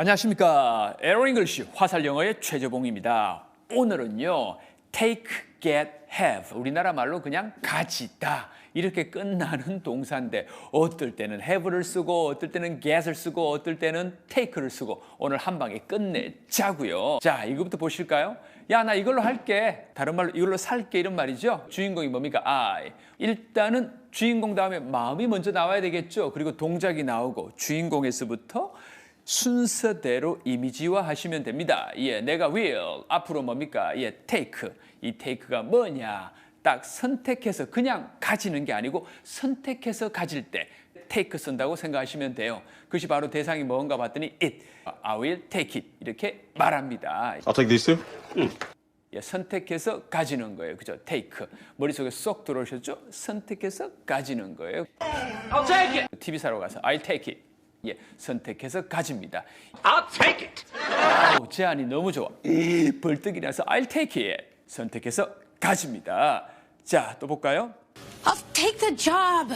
안녕하십니까. 에어잉글리시 화살 영어의 최재봉입니다. 오늘은요. take, get, have. 우리나라 말로 그냥 가지다. 이렇게 끝나는 동사인데 어떨 때는 have를 쓰고 어떨 때는 get을 쓰고 어떨 때는 take를 쓰고 오늘 한 방에 끝내자고요. 자, 이거부터 보실까요? 야, 나 이걸로 할게. 다른 말로 이걸로 살게 이런 말이죠. 주인공이 뭡니까? I. 일단은 주인공 다음에 마음이 먼저 나와야 되겠죠. 그리고 동작이 나오고 주인공에서부터 순서대로 이미지화 하시면 됩니다. 예, 내가 will 앞으로 뭡니까? 예, take. 이 take가 뭐냐? 딱 선택해서 그냥 가지는 게 아니고 선택해서 가질 때 take 쓴다고 생각하시면 돼요. 그것이 바로 대상이 뭔가 봤더니 it. I will take it. 이렇게 말합니다. I'll take these two. 예, 선택해서 가지는 거예요. 그죠? take. 머릿속에 쏙 들어오셨죠? 선택해서 가지는 거예요. I'll take it. TV 사러 가서 I'll take it. 예, 선택해서 가집니다. I'll take it. 아우, 제안이 너무 좋아. 이, 벌떡이 나서 I'll take it. 선택해서 가집니다. 자, 또 볼까요? I'll take the job.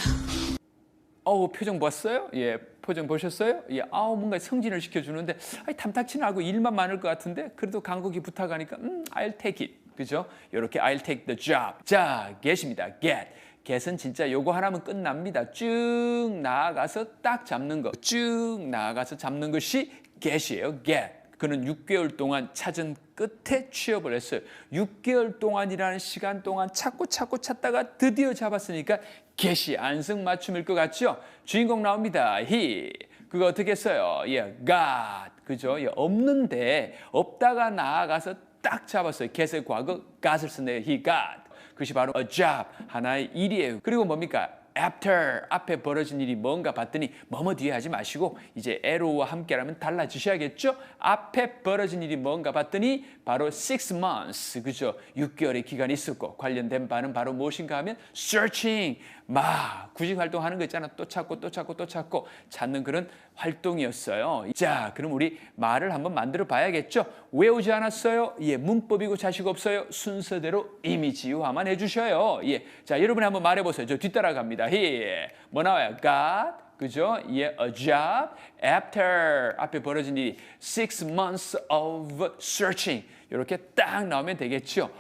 어우, 표정 봤어요? 예, 표정 보셨어요? 예, 아우, 뭔가 성진을 시켜주는데, 아이, 탐탁치는 않고 일만 많을 것 같은데, 그래도 강국이 부탁하니까, 음, I'll take it. 그죠? 이렇게 I'll take the job. 자, get입니다. get. Get은 진짜 요거 하나면 끝납니다. 쭉 나아가서 딱 잡는 거. 쭉 나아가서 잡는 것이 get이에요. get. 그는 6개월 동안 찾은 끝에 취업을 했어요. 6개월 동안이라는 시간 동안 찾고 찾고 찾다가 드디어 잡았으니까 get이 안성맞춤일 것 같죠? 주인공 나옵니다. he. 그거 어떻게 써요? 예, got. 그죠? 예, 없는데 없다가 나아가서 딱 잡았어요. get의 과거 got을 쓰네요. he got. 그것이 바로 a job, 하나의 일이에요. 그리고 뭡니까? After 앞에 벌어진 일이 뭔가 봤더니 뭐뭐 뒤에 하지 마시고 이제 arrow와 함께라면 달라지셔야겠죠? 앞에 벌어진 일이 뭔가 봤더니 바로 six months 그죠? 6개월의 기간이 있었고 관련된 바는 바로 무엇인가 하면 searching 막 구직 활동하는 거 있잖아 또 찾고 또 찾고 또 찾고 찾는 그런 활동이었어요. 자, 그럼 우리 말을 한번 만들어 봐야겠죠? 외우지 않았어요? 예, 문법이고 자식 없어요? 순서대로 이미지화만 해주셔요. 예, 자, 여러분이 한번 말해보세요. 저 뒤따라 갑니다. 예, 뭐 나와요? got, 그죠? 예, a job after 앞에 벌어진 일이 six months of searching 이렇게 딱 나오면 되겠죠.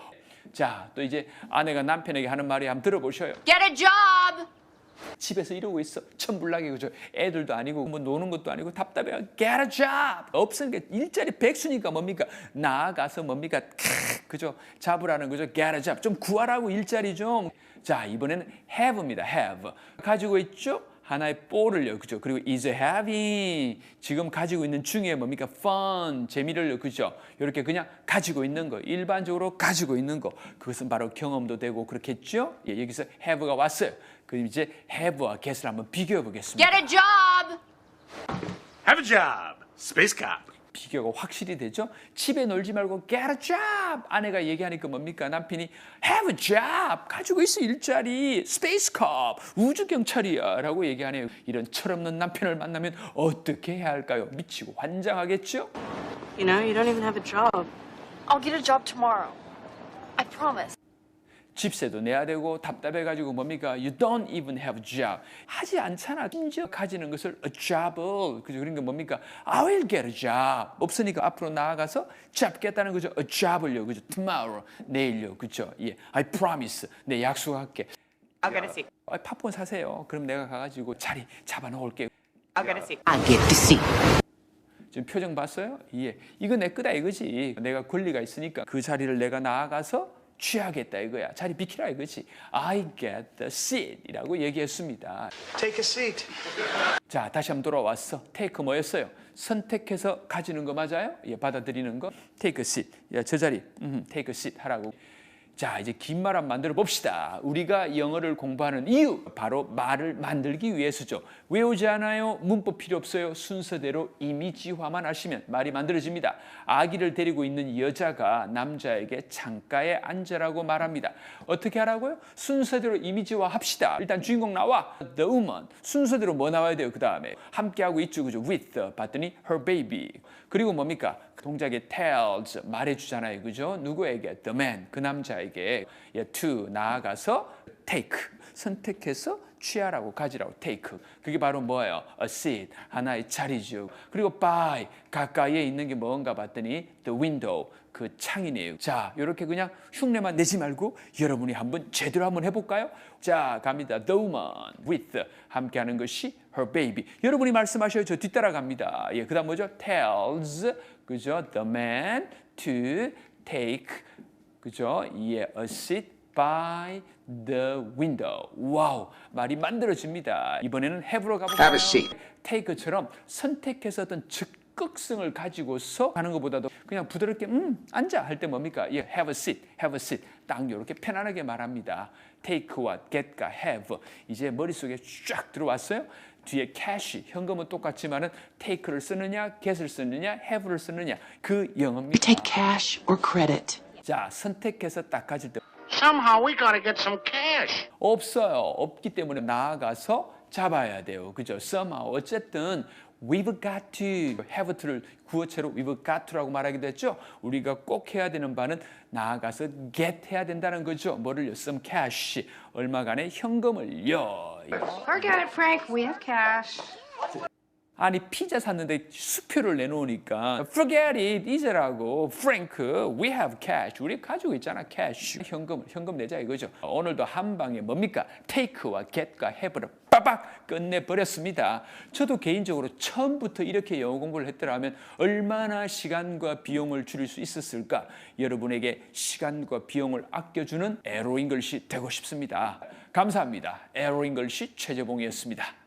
자, 또 이제 아내가 남편에게 하는 말이 한번 들어보셔요. Get a job. 집에서 이러고 있어. 천불나게 그죠. 애들도 아니고 뭐 노는 것도 아니고 답답해. Get a job. 없으니까 일자리 백수니까 뭡니까? 나아가서 뭡니까? 캬, 그죠. 잡으라는 거죠. Get a job. 좀 구하라고 일자리 좀. 자 이번에는 have입니다. have. 가지고 있죠. 하나의 볼을요, 그죠? 그리고 is having 지금 가지고 있는 중에 뭡니까? fun 재미를요, 그죠? 이렇게 그냥 가지고 있는 거, 일반적으로 가지고 있는 거, 그것은 바로 경험도 되고 그렇겠죠? 예, 여기서 have가 왔어요. 그럼 이제 have와 get을 한번 비교해 보겠습니다. Get a job. Have a job. Space cop. 비교가 확실히 되죠? 집에 놀지 말고 get a job. 아내가 얘기하니까 뭡니까? 남편이 have a job. 가지고 있어 일자리. space cop. 우주 경찰이야라고 얘기하네요. 이런 철없는 남편을 만나면 어떻게 해야 할까요? 미치고 환장하겠죠? You know, you don't even have a job. I'll get a job tomorrow. I promise. 집세도 내야 되고 답답해가지고 뭡니까? You don't even have a job. 하지 않잖아. 심지어 가지는 것을 a job을 그죠? 그러니까 뭡니까? I will get a job. 없으니까 앞으로 나아가서 잡겠다는 거죠. a job을요. 그죠? tomorrow 내일요. 그죠? 예. I promise. 내 약속할게. I'll get a seat. 아, 팝콘 사세요. 그럼 내가 가가지고 자리 잡아놓을게. I'll get a seat. I get the seat. 지금 표정 봤어요? 예. 이거 내 거다 이거지. 내가 권리가 있으니까 그 자리를 내가 나아가서 취하겠다 이거야. 자리 비키라 이거지. I get the seat이라고 얘기했습니다. Take a seat. 자, 다시 한번 돌아왔어. take 뭐였어요? 선택해서 가지는 거 맞아요? 예, 받아들이는 거. take a seat. 야, 저 자리. 음, take a seat 하라고. 자, 이제 긴 말 한번 만들어 봅시다. 우리가 영어를 공부하는 이유 바로 말을 만들기 위해서죠. 외우지 않아요. 문법 필요 없어요. 순서대로 이미지화만 하시면 말이 만들어집니다. 아기를 데리고 있는 여자가 남자에게 창가에 앉으라고 말합니다. 어떻게 하라고요? 순서대로 이미지화 합시다. 일단 주인공 나와. The woman. 순서대로 뭐 나와야 돼요? 그 다음에 함께하고 있죠. 그죠? With 봤더니 her baby. 그리고 뭡니까? 그 동작에 tells 말해주잖아요. 그죠? 누구에게? The man. 그 남자에게. 예, to 나아가서 take. 선택해서 취하라고 가지라고 take 그게 바로 뭐예요? a seat 하나의 자리죠. 그리고 by 가까이에 있는 게 뭔가 봤더니 the window 그 창이네요. 자, 이렇게 그냥 흉내만 내지 말고 여러분이 한번 제대로 한번 해볼까요? 자, 갑니다. The woman with 함께하는 것이 her baby. 여러분이 말씀하셔요. 저 뒤따라 갑니다. 예, 그다음 뭐죠? tells 그죠? The man to take 그죠? 예, a seat by the window. 와우, 말이 만들어집니다. 이번에는 have로 가볼까요? Have a seat. take처럼 선택해서 어떤 적극성을 가지고서 하는 것보다도 그냥 부드럽게 음 앉아 할 때 뭡니까? 예, have a seat, have a seat. 딱 이렇게 편안하게 말합니다. Take와 get과 have 이제 머릿속에 쫙 들어왔어요. 뒤에 cash 현금은 똑같지만은 take를 쓰느냐, get을 쓰느냐, have를 쓰느냐 그 영어입니다. Take cash or credit. 자 선택해서 딱 가질 때 Somehow we gotta get some cash. 없어요. 없기 때문에 나아가서 잡아야 돼요. 그죠? somehow 어쨌든 we've got to have to를 구어체로 we've got to라고 말하기도 했죠. 우리가 꼭 해야 되는 바는 나아가서 get 해야 된다는 거죠. 뭐를요? some cash 얼마간의 현금을요. Forget it, Frank. We have cash. 아니 피자 샀는데 수표를 내놓으니까 forget it 이제라고 프랭크 we have cash 우리 가지고 있잖아 cash 현금 현금 내자 이거죠 오늘도 한 방에 뭡니까 take와 get과 have를 빠박 끝내버렸습니다. 저도 개인적으로 처음부터 이렇게 영어 공부를 했더라면 얼마나 시간과 비용을 줄일 수 있었을까? 여러분에게 시간과 비용을 아껴주는 에로잉글씨 되고 싶습니다. 감사합니다. 에로잉글씨 최재봉이었습니다